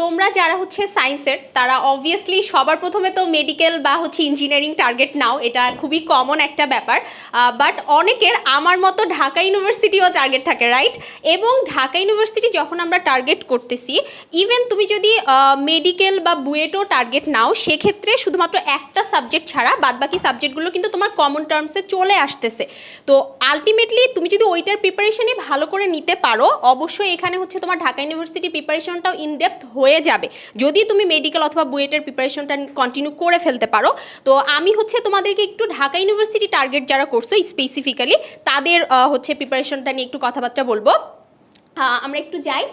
তোমরা যারা হচ্ছে সায়েন্সের তারা অবভিয়াসলি সবার প্রথমে তো মেডিকেল বা হচ্ছে ইঞ্জিনিয়ারিং টার্গেট নাও, এটা খুবই কমন একটা ব্যাপার। বাট অনেকের আমার মতো ঢাকা ইউনিভার্সিটিও টার্গেট থাকে রাইট এবং ঢাকা ইউনিভার্সিটি যখন আমরা টার্গেট করতেছি ইভেন তুমি যদি মেডিকেল বা বুয়েটও টার্গেট নাও, সেক্ষেত্রে শুধুমাত্র একটা সাবজেক্ট ছাড়া বাদবাকি সাবজেক্টগুলো কিন্তু তোমার কমন টার্মসে চলে আসতেছে। তো আলটিমেটলি তুমি যদি ওইটার প্রিপারেশনই ভালো করে নিতে পারো, অবশ্যই এখানে হচ্ছে তোমার ঢাকা ইউনিভার্সিটি প্রিপারেশনটাও ইনডেপথ হয়ে যাবে। যদি তুমি মেডিকেল অথবা বুয়েটের প্রিপারেশনটা কন্টিনিউ করে ফেলতে পারো, তো আমি হচ্ছে তোমাদেরকে একটু ঢাকা ইউনিভার্সিটি টার্গেট যারা করছ স্পেসিফিক্যালি তাদের হচ্ছে প্রিপারেশনটা নিয়ে একটু কথাবার্তা বলব। আমরা একটু যাই।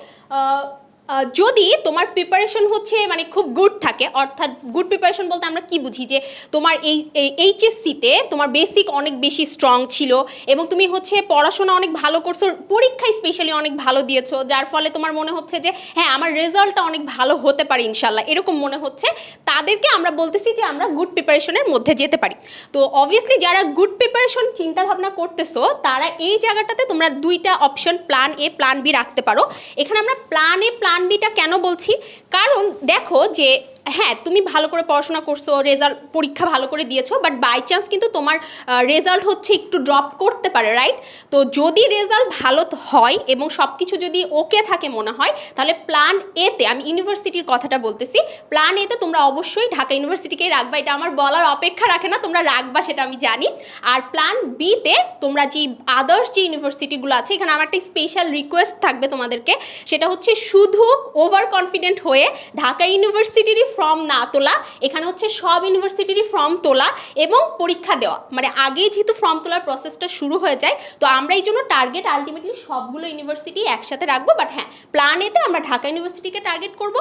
যদি তোমার প্রিপারেশন হচ্ছে মানে খুব গুড থাকে, অর্থাৎ গুড প্রিপারেশন বলতে আমরা কি বুঝি? যে তোমার এই এইচএসসিতে তোমার বেসিক অনেক বেশি স্ট্রং ছিল এবং তুমি হচ্ছে পড়াশোনা অনেক ভালো করছ, পরীক্ষায় স্পেশালি অনেক ভালো দিয়েছ, যার ফলে তোমার মনে হচ্ছে যে হ্যাঁ আমার রেজাল্টটা অনেক ভালো হতে পারে ইনশাল্লাহ এরকম মনে হচ্ছে। তাদেরকে আমরা বলতেছি যে আমরা গুড প্রিপারেশনের মধ্যে যেতে পারি। তো অবভিয়াসলি যারা গুড প্রিপারেশন চিন্তা ভাবনা করতেছো, তারা এই জায়গাটাতে তোমরা দুইটা option plan A plan B রাখতে পারো। এখানে আমরা প্ল্যান এ প্ল্যান বিটা কেন বলছি? কারণ দেখো যে হ্যাঁ তুমি ভালো করে পড়াশোনা করছ রেজাল্ট পরীক্ষা ভালো করে দিয়েছ বাট বাই চান্স কিন্তু তোমার রেজাল্ট হচ্ছে একটু ড্রপ করতে পারে রাইট তো যদি রেজাল্ট ভালো হয় এবং সব কিছু যদি ওকে থাকে মনে হয়, তাহলে প্ল্যান এতে আমি ইউনিভার্সিটির কথাটা বলতেছি প্ল্যান এতে তোমরা অবশ্যই ঢাকা ইউনিভার্সিটিকেই রাখবা, এটা আমার বলার অপেক্ষা রাখে না, তোমরা রাখবা সেটা আমি জানি। আর প্ল্যান বিতে তোমরা যে আদার্স যে ইউনিভার্সিটিগুলো আছে, এখানে আমার একটা স্পেশাল রিকোয়েস্ট থাকবে তোমাদেরকে, সেটা হচ্ছে শুধু ওভার কনফিডেন্ট হয়ে ঢাকা ইউনিভার্সিটিরই ফর্ম না তোলা এখানে হচ্ছে সব ইউনিভার্সিটিরই ফর্ম তোলা এবং পরীক্ষা দেওয়া। মানে আগেই যেহেতু ফর্ম তোলার প্রসেসটা শুরু হয়ে যায় তো আমরা এই জন্য টার্গেট আলটিমেটলি সবগুলো ইউনিভার্সিটি একসাথে রাখব। বাট হ্যাঁ প্ল্যান এতে আমরা ঢাকা ইউনিভার্সিটিকে টার্গেট করব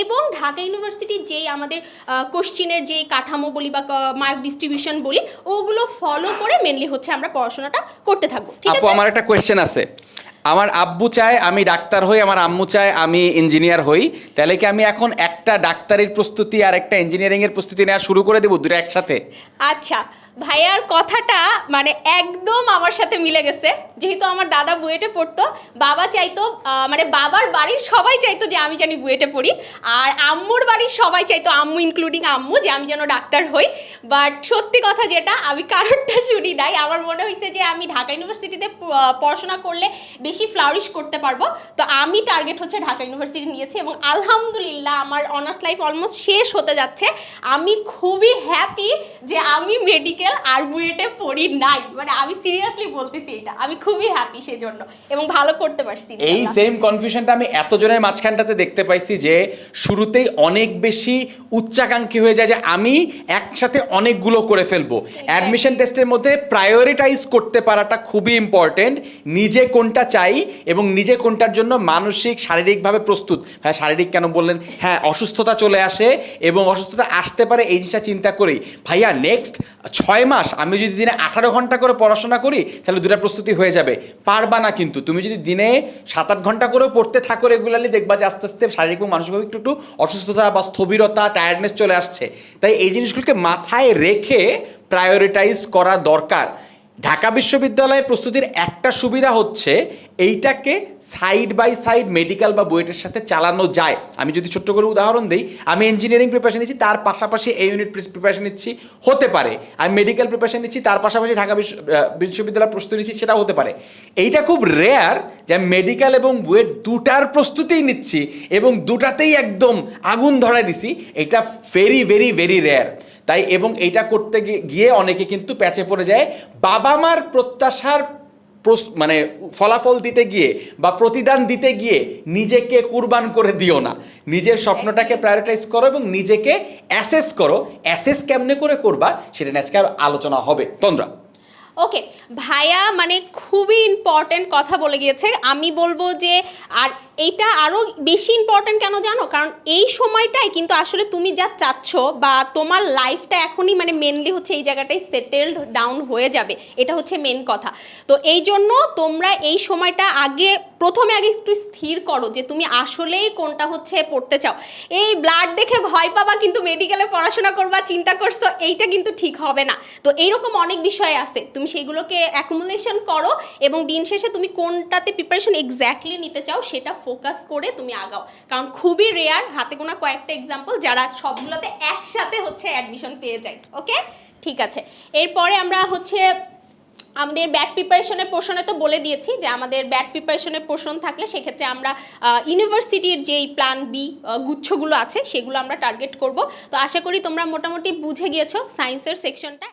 এবং ঢাকা ইউনিভার্সিটির যেই আমাদের কোশ্চিনের যেই কাঠামো বলি বা মার্ক ডিস্ট্রিবিউশন বলি ওগুলো ফলো করে মেনলি হচ্ছে আমরা পড়াশোনাটা করতে থাকব। ঠিক আছে? আমার একটা কোয়েশ্চেন আছে। আমার আব্বু চায়, আমি ডাক্তার হই, আমার আম্মু চায়, আমি ইঞ্জিনিয়ার হই। তাহলে কি আমি এখন একটা ডাক্তারের প্রস্তুতি আর একটা ইঞ্জিনিয়ারিংয়ের প্রস্তুতি নেওয়া শুরু করে দেবো দুটো একসাথে? আচ্ছা ভাইয়ার কথাটা মানে একদম আমার সাথে মিলে গেছে। যেহেতু আমার দাদা বুয়েটে পড়তো, বাবা চাইতো মানে বাবার বাড়ির সবাই চাইতো যে আমি জানি বুয়েটে পড়ি, আর আম্মুর বাড়ির সবাই চাইতো, আম্মু ইনক্লুডিং আম্মু, যে আমি যেন ডাক্তার হই। বাট সত্যি কথা যেটা, আমি কারণটা শুনি নাই। আমার মনে হয়েছে যে আমি ঢাকা ইউনিভার্সিটিতে পড়াশোনা করলে বেশি ফ্লারিশ করতে পারব। তো আমি টার্গেট হচ্ছে ঢাকা ইউনিভার্সিটি নিয়েছি এবং আলহামদুলিল্লাহ আমার অনার্স লাইফ অলমোস্ট শেষ হতে যাচ্ছে। আমি খুবই হ্যাপি যে আমি মেডিকেল আর বুয়েটে পড়ি নাই। মানে আমি সিরিয়াসলি বলতেছি এটা। আমি খুবই হ্যাপি সেজন্য এবং ভালো করতে পারছি এই সেম কনফিউশনটা আমি এতজনের মাঝখানটাতে দেখতে পাইছি যে শুরুতেই অনেক বেশি উচ্চাকাঙ্ক্ষী হয়ে যায় যে আমি একসাথে অনেকগুলো করে ফেলব। অ্যাডমিশন টেস্টের মধ্যে প্রায়োরিটাইজ করতে পারাটা খুবই ইম্পর্টেন্ট নিজে কোনটা চাই এবং নিজে কোনটার জন্য মানসিক শারীরিকভাবে প্রস্তুত। হ্যাঁ শারীরিক কেন বললেন? হ্যাঁ অসুস্থতা চলে আসে এবং অসুস্থতা আসতে পারে এই জিনিসটা চিন্তা করেই। ভাইয়া নেক্সট ছয় মাস আমি যদি দিনে আঠারো ঘণ্টা করে পড়াশোনা করি, তাহলে দুটা প্রস্তুতি হয়ে যাবে। পারবা না কিন্তু। তুমি যদি দিনে সাত আট ঘণ্টা করেও পড়তে থাকো রেগুলারলি দেখবা যে আস্তে আস্তে শারীরিক এবং মানসিকভাবে একটু একটু অসুস্থতা বা স্থবিরতা টায়ার্ডনেস চলে আসছে। তাই এই জিনিসগুলোকে মাথায় রেখে প্রায়োরিটাইজ করা দরকার। ঢাকা বিশ্ববিদ্যালয়ের প্রস্তুতির একটা সুবিধা হচ্ছে এইটাকে সাইড বাই সাইড মেডিকেল বা বুয়েটের সাথে চালানো যায়। আমি যদি ছোট্ট করে উদাহরণ দিই আমি ইঞ্জিনিয়ারিং প্রিপারেশন নিচ্ছি তার পাশাপাশি এই ইউনিট প্রিপারেশন নিচ্ছি হতে পারে। আমি মেডিকেল প্রিপারেশন নিচ্ছি তার পাশাপাশি ঢাকা বিশ্ব- আহ, প্রস্তুতি নিচ্ছি সেটাও হতে পারে। এইটা খুব রেয়ার যে মেডিকেল এবং বুয়েট দুটার প্রস্তুতিই নিচ্ছি এবং দুটাতেই একদম আগুন ধরাই দিছি। এটা ভেরি ভেরি ভেরি রেয়ার তাই এবং এটা করতে গিয়ে- গিয়ে অনেকে কিন্তু প্যাচে পড়ে যায়। বাবা মার প্রত্যাশার মানে ফলাফল দিতে গিয়ে বা প্রতিদান দিতে গিয়ে নিজেকে কুরবান করে দিও না। নিজের স্বপ্নটাকে প্রায়োরিটাইজ করো এবং নিজেকে অ্যাসেস করো। অ্যাসেস কেমনে করে করবা সেটা নিয়ে আজকে আর আলোচনা হবে। তন্দ্রা। ওকে ভাইয়া মানে খুবই ইম্পর্টেন্ট কথা বলে গিয়েছে। আমি বলব যে, আর এইটা আরও বেশি ইম্পর্টেন্ট কেন জানো? কারণ এই সময়টাই কিন্তু আসলে তুমি যা চাচ্ছ বা তোমার লাইফটা এখনই মানে মেনলি হচ্ছে এই জায়গাটায় সেটেলড ডাউন হয়ে যাবে। এটা হচ্ছে মেন কথা। তো এই জন্য তোমরা এই সময়টা আগে, প্রথমে আগে একটু স্থির করো যে তুমি আসলেই কোনটা হচ্ছে পড়তে চাও। এই ব্লাড দেখে ভয় পাবা, কিন্তু মেডিকেলে পড়াশোনা করবা, চিন্তা করছ, এইটা কিন্তু ঠিক হবে না। তো এইরকম অনেক বিষয় আছে। তুমি তুমি সেইগুলোকে অ্যাকুমুলেশন করো এবং দিন শেষে তুমি কোনটাতে প্রিপারেশন এক্স্যাক্টলি নিতে চাও সেটা ফোকাস করে তুমি আগাও। কারণ খুবই রেয়ার হাতে গোনা কয়েকটা এক্সাম্পল যারা সবগুলোতে একসাথে হচ্ছে অ্যাডমিশন পেয়ে যায় ওকে ঠিক আছে। এরপরে আমরা হচ্ছে আমাদের ব্যাট প্রিপারেশনের পোর্শনে তো বলে দিয়েছি যে আমাদের ব্যাট প্রিপারেশনের পোর্শন থাকলে সেক্ষেত্রে আমরা ইউনিভার্সিটির যেই প্ল্যান বি গুচ্ছগুলো আছে সেগুলো আমরা টার্গেট করব। তো আশা করি তোমরা মোটামুটি বুঝে গিয়েছো সায়েন্সের সেকশনটা